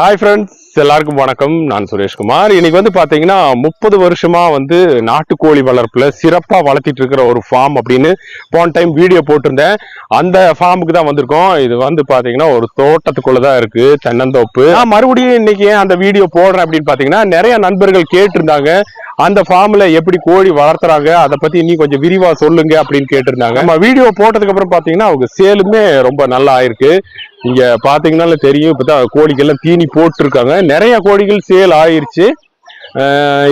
Hi friends எல்லாருக்கும் வணக்கம். நான் சுரேஷ்குமார். இன்னைக்கு வந்து பார்த்தீங்கன்னா முப்பது வருஷமா வந்து நாட்டுக்கோழி வளர்ப்புல சிறப்பாக வளர்த்திட்டு இருக்கிற ஒரு ஃபார்ம் அப்படின்னு போன டைம் வீடியோ போட்டிருந்தேன். அந்த ஃபார்முக்கு தான் வந்திருக்கோம். இது வந்து பார்த்தீங்கன்னா ஒரு தோட்டத்துக்குள்ள தான் இருக்கு. தென்னந்தோப்பு. நான் மறுபடியும் இன்னைக்கு அந்த வீடியோ போடுறேன் அப்படின்னு பார்த்தீங்கன்னா நிறைய நண்பர்கள் கேட்டிருந்தாங்க. அந்த ஃபார்ம்ல எப்படி கோழி வளர்த்துறாங்க அதை பத்தி இன்னும் கொஞ்சம் விரிவா சொல்லுங்க அப்படின்னு கேட்டிருந்தாங்க. நம்ம வீடியோ போட்டதுக்கு அப்புறம் பாத்தீங்கன்னா அவங்க சேலுமே ரொம்ப நல்லா ஆயிருக்கு. இங்க பாத்தீங்கன்னால தெரியும் இப்பதான் கோழிக்கெல்லாம் தீனி போட்டிருக்காங்க. நிறைய கோழிகள் சேல் ஆயிருச்சு.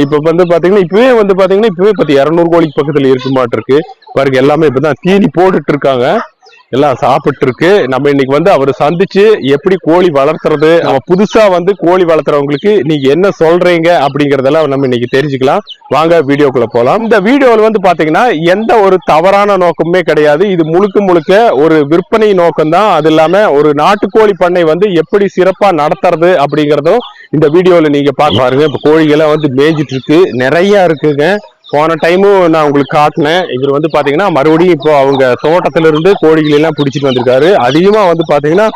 இப்போ இப்ப வந்து பாத்தீங்கன்னா இப்பவே வந்து பாத்தீங்கன்னா இப்பவே பத்தி இரநூறு கோழிக்கு பக்கத்துல இருக்க மாட்டிருக்கு. பாருங்க எல்லாமே இப்பதான் தீனி போட்டுட்டு இருக்காங்க. எல்லாம் சாப்பிட்டு இருக்கு நம்ம இன்னைக்கு வந்து அவர் சந்திச்சு எப்படி கோழி வளர்த்துறது நம்ம புதுசா வந்து கோழி வளர்த்துறவங்களுக்கு நீங்க என்ன சொல்றீங்க அப்படிங்கறதெல்லாம் நம்ம இன்னைக்கு தெரிஞ்சுக்கலாம். வாங்க வீடியோக்குள்ள போலாம். இந்த வீடியோவில் வந்து பாத்தீங்கன்னா எந்த ஒரு தவறான நோக்கமுமே கிடையாது. இது முழுக்க முழுக்க ஒரு விற்பனை நோக்கம் தான் அது இல்லாம ஒரு நாட்டுக்கோழி பண்ணை வந்து எப்படி சிறப்பா நடத்துறது அப்படிங்கறதும் இந்த வீடியோல நீங்க பார்க்க பாருங்க. இப்ப கோழிகள்லாம் வந்து மேய்ஞ்சிட்டு இருக்கு. நிறைய இருக்குங்க. போன டைமும் நான் உங்களுக்கு காட்டினேன். இவர் வந்து பாத்தீங்கன்னா மறுபடியும் இப்போ அவங்க தோட்டத்திலிருந்து கோழிகள் எல்லாம் பிடிச்சிட்டு வந்திருக்காரு. அதிகமா வந்து பாத்தீங்கன்னா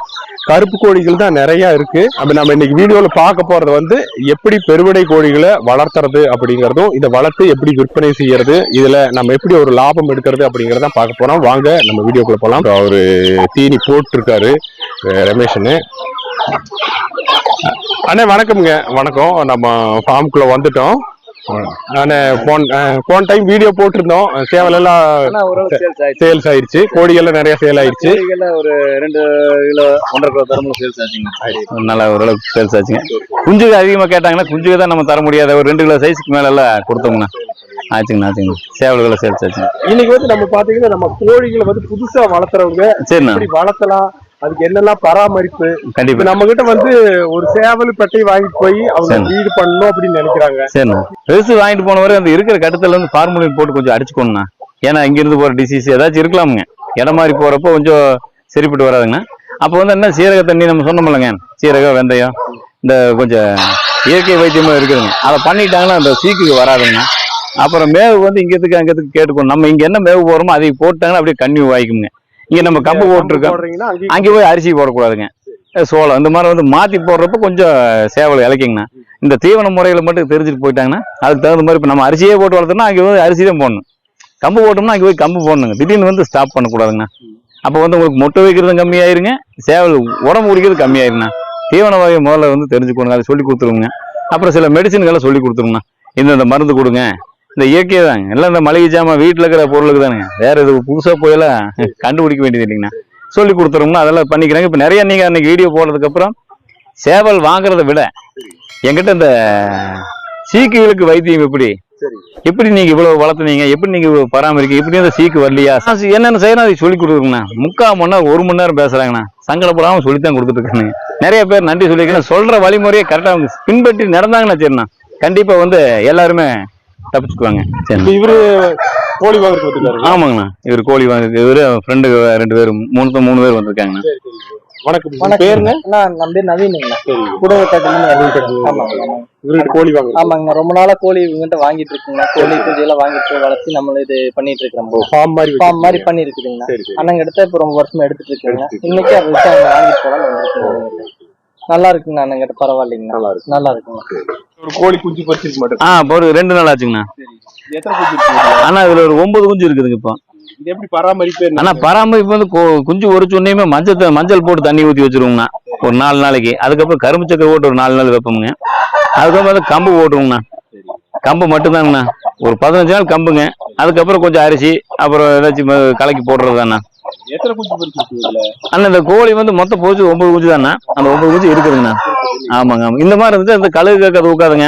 கருப்பு கோழிகள் தான் நிறைய இருக்கு. அப்ப நம்ம இன்னைக்கு வீடியோல பார்க்க போறது வந்து எப்படி பெருவிடை கோழிகளை வளர்த்துறது அப்படிங்கிறதும் இதை வளர்த்து எப்படி விற்பனை செய்யறது இதுல நம்ம எப்படி ஒரு லாபம் எடுக்கிறது அப்படிங்கறத பார்க்க போறோம். வாங்க நம்ம வீடியோக்குள்ள போலாம். அவரு தீனி போட்டிருக்காரு ரமேஷனு அண்ணே வணக்கம்ங்க. வணக்கம். நம்ம ஃபார்முக்குள்ள வந்துட்டோம். அண்ணே போன் டைம் வீடியோ போட்டிருந்தோம். சேவல் எல்லாம் சேல்ஸ் ஆயிடுச்சு. சேல்ஸ் ஆயிருச்சு கோழிகள்லாம் நிறைய சேல் ஆயிருச்சு கோழிகள்ல ஒரு ரெண்டு கிலோ ஒன்றரை கிலோ தரமும் சேல்ஸ் ஆச்சுங்க. நல்லா ஓரளவுக்கு சேல்ஸ் ஆச்சுங்க. குஞ்சுக்கு அதிகமா கேட்டாங்கன்னா குஞ்சுக்கு தான் நம்ம தர முடியாத. ஒரு ரெண்டு கிலோ சைஸ்க்கு மேல எல்லாம் கொடுத்தோம்னா. ஆச்சுங்கண்ணா ஆச்சுங்க. சேவல்களை சேல்ஸ் ஆச்சுங்க. இன்னைக்கு வந்து நம்ம பாத்தீங்கன்னா நம்ம கோழிகளை வந்து புதுசா வளர்த்துறவங்க சரிண்ணா. எப்படி வளர்த்தலாம். அதுக்கு என்னெல்லாம் பராமரிப்பு? கண்டிப்பா. நம்ம கிட்ட வந்து ஒரு சேவல் பெட்டை வாங்கிட்டு போய் அவங்க சரி. வீடு பண்ணணும் அப்படின்னு நினைக்கிறாங்க. சரிண்ணா. பெருசு வாங்கிட்டு போனவரை அந்த இருக்கிற கட்டத்துல வந்து ஃபார்முலின் போட்டு கொஞ்சம் அடிச்சுக்கணும்ண்ணா ஏன்னா இங்க இருந்து போற டிசீஸ் ஏதாச்சும் இருக்கலாமுங்க. இடம் மாதிரி போறப்போ கொஞ்சம் சரிப்பட்டு வராதுங்கண்ணா. அப்போ வந்து என்ன சீரக தண்ணி நம்ம சொன்னோம்லங்க சீரகம் வெந்தயம் இந்த கொஞ்சம் இயற்கை வைத்தியமா இருக்குதுங்க. அதை பண்ணிட்டாங்கன்னா அந்த சீக்கு வராதுங்கண்ணா. அப்புறம் மேவு வந்து இங்கத்துக்கு அங்கத்துக்கு கேட்டுக்கணும் நம்ம இங்க என்ன மேவு போறோமோ அதை போட்டாங்கன்னா அப்படியே கண்ணி வாய்க்குங்க. இங்க நம்ம கம்பு போட்டிருக்கோம் அங்கே போய் அரிசி போடக்கூடாதுங்க. சோளம். இந்த மாதிரி வந்து மாத்தி போடுறப்ப கொஞ்சம் சேவல் இலக்கிங்கண்ணா இந்த தீவன முறைகளை மட்டும் தெரிஞ்சுட்டு போயிட்டாங்கன்னா அதுக்கு தகுந்த மாதிரி இப்போ நம்ம அரிசியே போட்டு வளர்த்தோம்னா அங்கே வந்து அரிசி தான் போடணும். கம்பு போட்டோம்னா அங்கே போய் கம்பு போடணுங்க. திடீர்னு வந்து ஸ்டாப் பண்ணக்கூடாதுங்கண்ணா. அப்போ வந்து உங்களுக்கு முட்டை வைக்கிறதும் கம்மியாயிருங்க சேவல் உடம்பு குடிக்கிறது கம்மியாயிருங்கண்ணா. தீவன வகை முதல்ல வந்து தெரிஞ்சுக்கணுங்க அதை சொல்லி கொடுத்துருங்க அப்புறம் சில மெடிசின்களை சொல்லி கொடுத்துருங்கண்ணா. இந்தந்த மருந்து கொடுங்க. இந்த இயற்கை தாங்க. எல்லாம் இந்த மளிகை ஜாமான் வீட்டில் இருக்கிற பொருளுக்கு தானுங்க. வேற இது புதுசாக போயெல்லாம் கண்டுபிடிக்க வேண்டியது இல்லைங்கண்ணா. சொல்லி கொடுத்துருவோம்னா அதெல்லாம் பண்ணிக்கிறாங்க. இப்போ நிறைய நீங்கள் அன்னைக்கு வீடியோ போடுறதுக்கு அப்புறம் சேவல் வாங்குறதை விட என்கிட்ட இந்த சீக்குகளுக்கு வைத்தியம் எப்படி. எப்படி நீங்க இவ்வளவு வளர்த்துனீங்க? எப்படி நீங்க பராமரிக்க எப்படி அந்த சீக்கு வரலையா? என்னென்ன செய்யணும் அதை சொல்லி கொடுக்குறேங்கண்ணா முக்கால் மணி நேரம் ஒரு மணி நேரம் பேசுறாங்கண்ணா. சங்கடப்படாம சொல்லித்தான் கொடுத்துட்டு இருக்காங்க நிறைய பேர் நன்றி சொல்லியிருக்கேன். சொல்ற வழிமுறையை கரெக்டா அவங்க பின்பற்றி நடந்தாங்கன்னா சரிண்ணா. கண்டிப்பா வந்து எல்லாருமே தப்பிச்சுக்குவாங்க. சரி. இவரு கோழி வாங்குறதுக்கு ஆமாங்கண்ணா. இவர் கோழி வாங்க இவரு ஃப்ரெண்டு ரெண்டு பேரும் மூணு மூணு பேர் வந்திருக்காங்கண்ணா. வணக்கம். பேருங்க? அண்ணா நம்ம பேர் நவீனுங்கண்ணா சரி. குடும்பத்தாட்டிலிருந்து ஆமாங்க இவரு கோழி வாங்குறது. ஆமாங்க ரொம்ப நாளா கோழி இவங்ககிட்ட வாங்கிட்டு இருக்குங்க கோழி எல்லாம் வாங்கிட்டு வளர்த்து நம்ம இது பண்ணிட்டு இருக்கிறோம் ஃபார்ம் மாதிரி ஃபார்ம் மாதிரி. பண்ணி சரி அண்ணங்க எடுத்த இப்போ ரொம்ப வருஷமா எடுத்துட்டு இருக்காங்க இன்னைக்கு அதை வாங்கிட்டு வந்துருக்குங்க நல்லா இருக்குங்க அண்ணங்கிட்ட பரவாயில்லைங்கண்ணா. நல்லா இருக்கு. நல்லா இருக்குங்க ஒரு கோழி குஞ்சு பறிச்சிருக்க மாட்டேன். ஆ ஒரு ரெண்டு நாள் ஆச்சுங்கண்ணா. எத்தனை குஞ்சு இருக்கு ஆனா இதுல ஒரு ஒன்பது குஞ்சு இருக்குதுங்க இப்போ. இது எப்படி பராமரிப்பு என்ன? ஆனா பராமரிப்பு வந்து கொ- குஞ்சு ஒரிச்ச உடனேயுமே மஞ்சள் த- மஞ்சள் போட்டு தண்ணி ஊத்தி வச்சிருவோங்கண்ணா. ஒரு நாலு நாளைக்கு. அதுக்கப்புறம் கரும்பு சக்கரை போட்டு ஒரு நாலு நாள் வைப்போமுங்க. அதுக்கப்புறம் வந்து கம்பு போட்டுருவோங்கண்ணா கம்பு மட்டும்தாங்கண்ணா. ஒரு பதினஞ்சு நாள் கம்புங்க. அதுக்கப்புறம் கொஞ்சம் அரிசி அப்புறம் ஏதாச்சும் ம- கலக்கி போடுறது தானே எத்தனை குஞ்சு அண்ணா இந்த கோழி வந்து மொத்தம் போச்சு ஒன்பது குஞ்சு தானே அந்த ஒன்பது குஞ்சு இருக்குதுங்கண்ணா. ஆமாங்க ஆமாம். இந்த மாதிரி இருந்துச்சு அந்த கழுகு கேட்க ஊக்காதுங்க.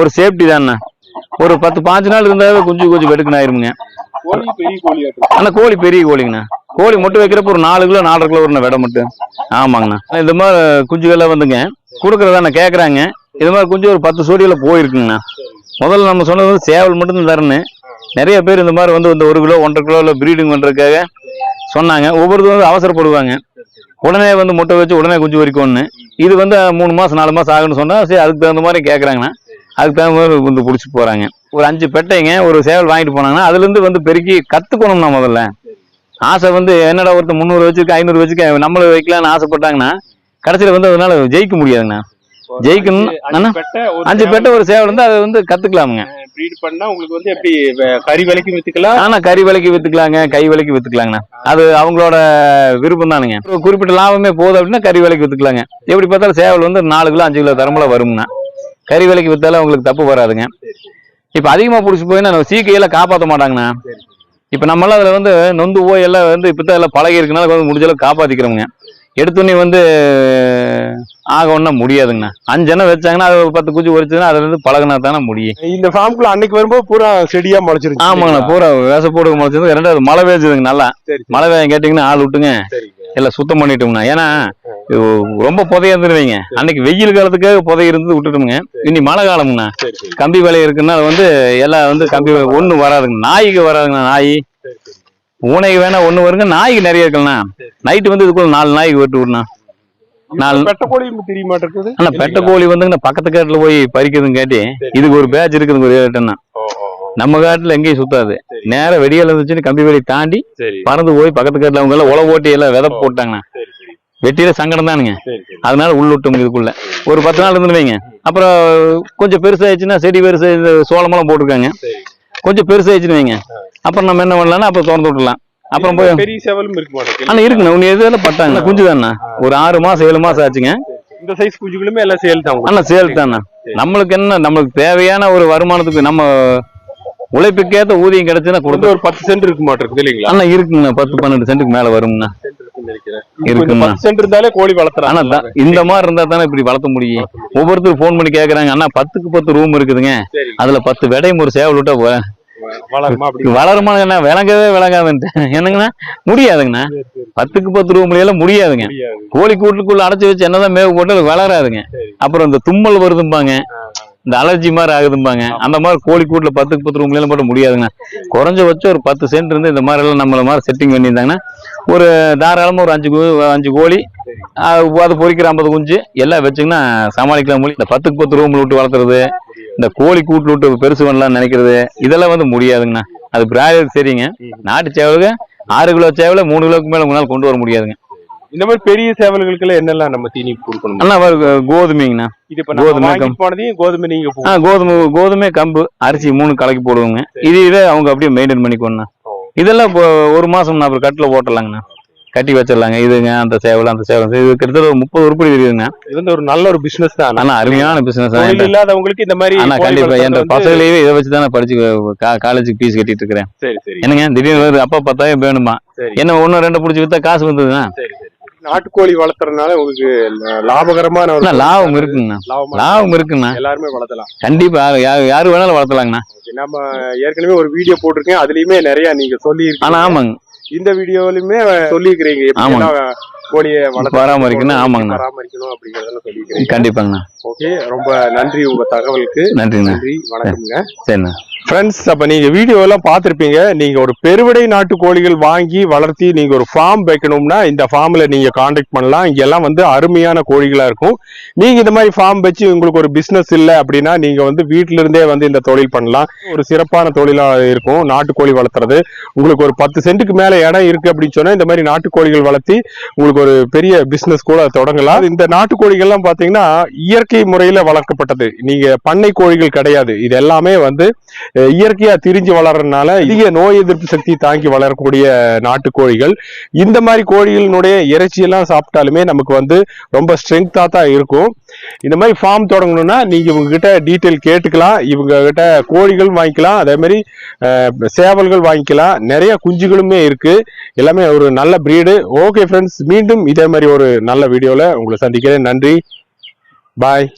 ஒரு சேஃப்டி தானே ஒரு பத்து பாஞ்சு நாள் இருந்தாவே குஞ்சு கொஞ்சம் வெடுக்குன்னு ஆயிருமுங்க. ஆனா கோழி பெரிய கோழிங்கண்ணா. கோழி முட்டை வைக்கிறப்ப ஒரு நாலு கிலோ நாலரை கிலோ வரும் விட மட்டும் ஆமாங்கண்ணா. இந்த மாதிரி குஞ்சுகள்லாம் வந்துங்க கொடுக்குறதாண்ணா கேட்குறாங்க இது மாதிரி குஞ்சு ஒரு பத்து சோடியில் போயிருக்குங்கண்ணா. முதல்ல நம்ம சொன்னது வந்து சேவல் மட்டும் தரணும் நிறைய பேர் இந்த மாதிரி வந்து இந்த ஒரு கிலோ ஒன்றரை கிலோவில் ப்ரீடிங் பண்ணுறதுக்காக சொன்னாங்க. ஒவ்வொருத்தரும் வந்து அவசரப்படுவாங்க. உடனே வந்து முட்டை வச்சு உடனே குஞ்சு வரைக்கும்னு இது வந்து மூணு மாதம் நாலு மாதம் ஆகுன்னு சொன்னால் சரி அதுக்கு தகுந்த மாதிரி கேட்குறாங்கண்ணா அதுக்கு தகுந்த மாதிரி வந்து பிடிச்சி போகிறாங்க ஒரு அஞ்சு பெட்டைங்க ஒரு சேவல் வாங்கிட்டு போனாங்கன்னா அதுலேருந்து வந்து பெருக்கி கற்றுக்கணும்னா முதல்ல. ஆசை வந்து என்னடா ஒருத்தர் முந்நூறு வச்சுக்க ஐநூறு வச்சுக்க நம்மளும் வைக்கலாம்னு ஆசைப்பட்டாங்கன்னா கடைசியில் வந்து அதனால ஜெயிக்க முடியாதுங்கண்ணா. ஜெயிக்கணும் அஞ்சு பேட்டை ஒரு சேவல் வந்து அதை வந்து கத்துக்கலாமுங்க. ப்ரீட் பண்ணா உங்களுக்கு வந்து எப்படி கறி விலைக்கு வித்துக்கலாம்? ஆனா கறி விலைக்கு வித்துக்கலாங்க கை விலைக்கு வித்துக்கலாங்கண்ணா. அது அவங்களோட விருப்பம் தானுங்க குறிப்பிட்ட லாபமே போதும் அப்படின்னா கறி விலைக்கு வித்துக்கலாங்க. எப்படி பார்த்தாலும் சேவல் வந்து நாலு கிலோ அஞ்சு கிலோ தரமுல வரும்னா கறி விலைக்கு வித்தாலும் அவங்களுக்கு தப்பு வராதுங்க. இப்ப அதிகமா புடிச்சு போயின்னா நம்ம சீக்கையெல்லாம் காப்பாற்ற மாட்டாங்கண்ணா. இப்ப நம்மளாம் அதுல வந்து நொந்து போய் எல்லாம் வந்து இப்பதான் எல்லாம் பழகி இருக்கனால முடிஞ்ச அளவுக்கு காப்பாத்திக்கிறோங்க எடுத்தோடனே வந்து ஆக ஒண்ணா முடியாதுங்கண்ணா. அஞ்செண்ணம் வச்சாங்கன்னா அது பத்து குச்சி ஒரிச்சதுன்னா அதுல இருந்து பழகினா தானே முடியும். இந்த ஃபார்முக்குள்ள அன்னைக்கு வரும்போது பூரா செடியா முளைச்சிருச்சு ஆமாங்கண்ணா பூரா வேச போடுக்க முடிச்சது ரெண்டாவது மழை பெய்ஞ்சதுங்க நல்லா. மழை பெய்ய கேட்டீங்கன்னா ஆள் விட்டுங்க. எல்லாம் சுத்தம் பண்ணிட்டோம்னா ஏன்னா ரொம்ப புதைய இருந்துருவீங்க. அன்னைக்கு வெயில் காலத்துக்காக புதை இருந்து விட்டுட்டோமுங்க. இனி மழை சரி கம்பி வேலை இருக்குன்னா அது வந்து எல்லாம் வந்து கம்பி ஒண்ணு வராதுங்க. நாய்க்கு வராதுங்கண்ணா நாய். பூனைக்கு வேணா ஒண்ணு வருங்க நாய்க்கு நிறைய இருக்குண்ணா நைட்டு வந்து இதுக்குள்ள நாலு நாய்க்கு வெட்டு விடணும். நாலு- பெட்ட கோழி தெரிய மாட்டேங்குது ஆனா வந்துங்க பக்கத்து காட்டுல போய் பறிக்கிறதுங்க கேட்டி இதுக்கு ஒரு பேட்ச் இருக்குதுங்க ஒரு ஏழு டன்னா ஓ, ஓ, ஓ. நம்ம காட்டுல எங்கேயும் சுத்தாது. சரி. நேரா வெடியால இருந்துச்சுன்னு கம்பி வேலி தாண்டி பறந்து போய் பக்கத்து காட்டுல அவங்க எல்லாம் உழவு ஓட்டி எல்லாம் விதை போட்டாங்கண்ணா. வெட்டியில சங்கடம் தானுங்க. அதனால உள்ளுட்டோம் இதுக்குள்ள. ஒரு பத்து நாள் இருந்து வைங்க. அப்புறம் கொஞ்சம் பெருசாயிடுச்சுன்னா செடி பெருசு சோளமெல்லாம் போட்டிருக்காங்க. கொஞ்சம் பெருசாயிடுச்சுன்னு வைங்க. அப்புறம் நம்ம என்ன பண்ணலாம்னா அப்புறம் திறந்து விட்டுலாம் அப்புறம் போய் பெரிய சேவலும் இருக்க மாட்டேங்குது. ஆனா இருக்குண்ணா உன்னை எதுல பட்டாங்க. குஞ்சு தானே ஒரு ஆறு மாசம் ஏழு மாசம் ஆச்சுங்க. இந்த சைஸ் குஞ்சுகளுமே எல்லாம் சேல் தான் ஆனா சேல் தானே நம்மளுக்கு என்ன நம்மளுக்கு தேவையான ஒரு வருமானத்துக்கு நம்ம உழைப்புக்கேத்த ஊதியம் கிடைச்சுன்னா கொடுத்து ஒரு பத்து சென்ட் இருக்க மாட்டேங்குது இல்லைங்களா? ஆனா இருக்குங்க பத்து பன்னெண்டு சென்ட்டுக்கு மேல சென்ட் இருந்தாலே கோழி வளர்த்துறாங்க. ஆனா இந்த மாதிரி இருந்தா தானே இப்படி வளர்த்த முடியும். ஒவ்வொருத்தரும் ஃபோன் பண்ணி கேக்குறாங்க அண்ணா பத்துக்கு பத்து ரூம் இருக்குதுங்க. அதுல பத்து விடையும் ஒரு சேவல் விட்டா வளருமா என்ன விளங்கவே விளங்காதுன்ட்டு. என்னங்கண்ணா? முடியாதுங்கண்ணா. பத்துக்கு பத்து ரூம்ல எல்லாம் முடியாதுங்க. முடியாது. கோழி கூட்டுக்குள்ள அடைச்சு வச்சு என்னதான் மேவு போட்டாலும் வளராதுங்க. அப்புறம் இந்த தும்மல் வருதும்பாங்க. இந்த அலர்ஜி மாதிரி ஆகுதும்பாங்க. அந்த மாதிரி கோழி கூட்டுல பத்துக்கு பத்து ரூம்ல எல்லாம் போட முடியாதுங்க குறைஞ்சபட்சம் ஒரு பத்து சென்ட் இருந்து இந்த மாதிரி எல்லாம் நம்மள மாதிரி செட்டிங் பண்ணியிருந்தாங்கன்னா ஒரு தாராளமா ஒரு அஞ்சு அஞ்சு கோழி அது பொறிக்கிற ஐம்பது குஞ்சு எல்லாம் வச்சுங்கன்னா சமாளிக்கலாம் முடியும் இந்த பத்துக்கு பத்து ரூம்ல விட்டு வளர்த்துறது. இந்த கோழி கூட்டுல விட்டு பெருசு பண்ணலாம்னு நினைக்கிறது இதெல்லாம் வந்து முடியாதுங்கண்ணா. அது பிராய்லர் சரிங்க. நாட்டு சேவலுக்கு ஆறு கிலோ சேவல மூணு கிலோக்கு மேல உங்களால கொண்டு வர முடியாதுங்க. இந்த மாதிரி பெரிய சேவல்களுக்கு என்னெல்லாம் நம்ம தீனி கொடுக்கணும்? அண்ணா கோதுமைங்கண்ணா. இது கோதுமை போனதையும் கோதுமை நீங்க ஆ கோதுமை கோதுமை கம்பு அரிசி மூணு கலக்கி போடுவோங்க. இது இதை அவங்க அப்படியே மெயின்டைன் பண்ணிக்கோண்ணா ஓ. இதெல்லாம் ஒரு மாசம் அப்புறம் கட்டில் போட்டுடலாங்கண்ணா கட்டி வச்சிடலாங்க. இதுங்க அந்த சேவல் அந்த சேவல். இது கிட்டத்தட்ட ஒரு முப்பது உருப்படி இருக்குதுங்க இது வந்து ஒரு நல்ல ஒரு பிசினஸ் தான். ஆனா அருமையான பிசினஸ் தொழில் இல்லாதவங்களுக்கு இந்த மாதிரி ஆனா கண்டிப்பா. என் பசங்களையே இதை வச்சு தானே படிச்சு காலேஜுக்கு ஃபீஸ் கட்டிட்டு இருக்கிறேன். சரி சரி. என்னங்க திடீர்னு அப்பா பத்தாயிரம் வேணுமா? சரி. என்ன ஒண்ணு ரெண்டு பிடிச்சி வித்தா காசு வந்ததுன்னா சரி நாட்டுக்கோழி வளர்த்துறதுனால உங்களுக்கு லாபகரமான ஒரு லாபம் இருக்குங்கண்ணா. லாபமா இருக்குண்ணா எல்லாருமே வளர்த்தலாம். கண்டிப்பா யாரு யாரு வேணாலும் வளர்த்தலாங்கண்ணா. நம்ம ஏற்கனவே ஒரு வீடியோ போட்டிருக்கேன். அதுலயுமே நிறைய நீங்க சொல்லி ஆனா ஆமாங்க. இந்த வீடியோலயுமே சொல்லியிருக்கிறீங்க. கோழியை பராமரிக்கணும், ஆமாங்கண்ணா. பராமரிக்கணும் அப்படிங்கறதெல்லாம் சொல்லியிருக்கிறீங்க கண்டிப்பாங்கண்ணா. ஓகே ரொம்ப நன்றி உங்க தகவலுக்கு. நன்றிங்கண்ணா நன்றி வணக்கம்ங்க. சரிண்ணா. ஃப்ரெண்ட்ஸ் அப்ப நீங்க வீடியோ எல்லாம் பார்த்திருப்பீங்க. நீங்க ஒரு பெருவிடை நாட்டு கோழிகள் வாங்கி வளர்த்தி நீங்க ஒரு ஃபார்ம் வைக்கணும்னா இந்த ஃபார்ம்ல நீங்க காண்டாக்ட் பண்ணலாம். இங்க எல்லாம் வந்து அருமையான கோழிகளா இருக்கும். நீங்க இந்த மாதிரி ஃபார்ம் வச்சு உங்களுக்கு ஒரு பிசினஸ் இல்ல அப்படின்னா நீங்க வந்து வீட்ல இருந்தே வந்து இந்த தொழில் பண்ணலாம். ஒரு சிறப்பான தொழிலா இருக்கும். நாட்டுக்கோழி வளர்த்துறது. உங்களுக்கு ஒரு பத்து சென்ட்டுக்கு மேல இடம் இருக்கு அப்படின்னு சொன்னா இந்த மாதிரி நாட்டுக்கோழிகள் வளர்த்தி உங்களுக்கு ஒரு பெரிய பிசினஸ் கூட தொடங்கலாம். இந்த நாட்டுக்கோழிகள்லாம் பாத்தீங்கன்னா இயற்கை முறையில வளர்க்கப்பட்டது. நீங்க பண்ணை கோழிகள் கிடையாது. இது எல்லாமே வந்து இயற்கையா திரிஞ்சு வளர்றதுனால அதிக நோய் எதிர்ப்பு சக்தி தாங்கி வளரக்கூடிய நாட்டுக்கோழிகள் இந்த மாதிரி கோழிகளினுடைய இறைச்சியெல்லாம் சாப்பிட்டாலுமே நமக்கு வந்து ரொம்ப ஸ்ட்ரென்த்தாக தான் இருக்கும். இந்த மாதிரி ஃபார்ம் தொடங்கணும்னா நீங்க இவங்க கிட்ட டீட்டெயில் கேட்டுக்கலாம். இவங்க கிட்ட கோழிகள் வாங்கிக்கலாம். அதே மாதிரி சேவல்கள் வாங்கிக்கலாம். நிறைய குஞ்சுகளுமே இருக்கு. எல்லாமே ஒரு நல்ல பிரீடு ஓகே ஃப்ரெண்ட்ஸ் மீண்டும் இதே மாதிரி ஒரு நல்ல வீடியோல உங்களை சந்திக்கிறேன். நன்றி. பாய்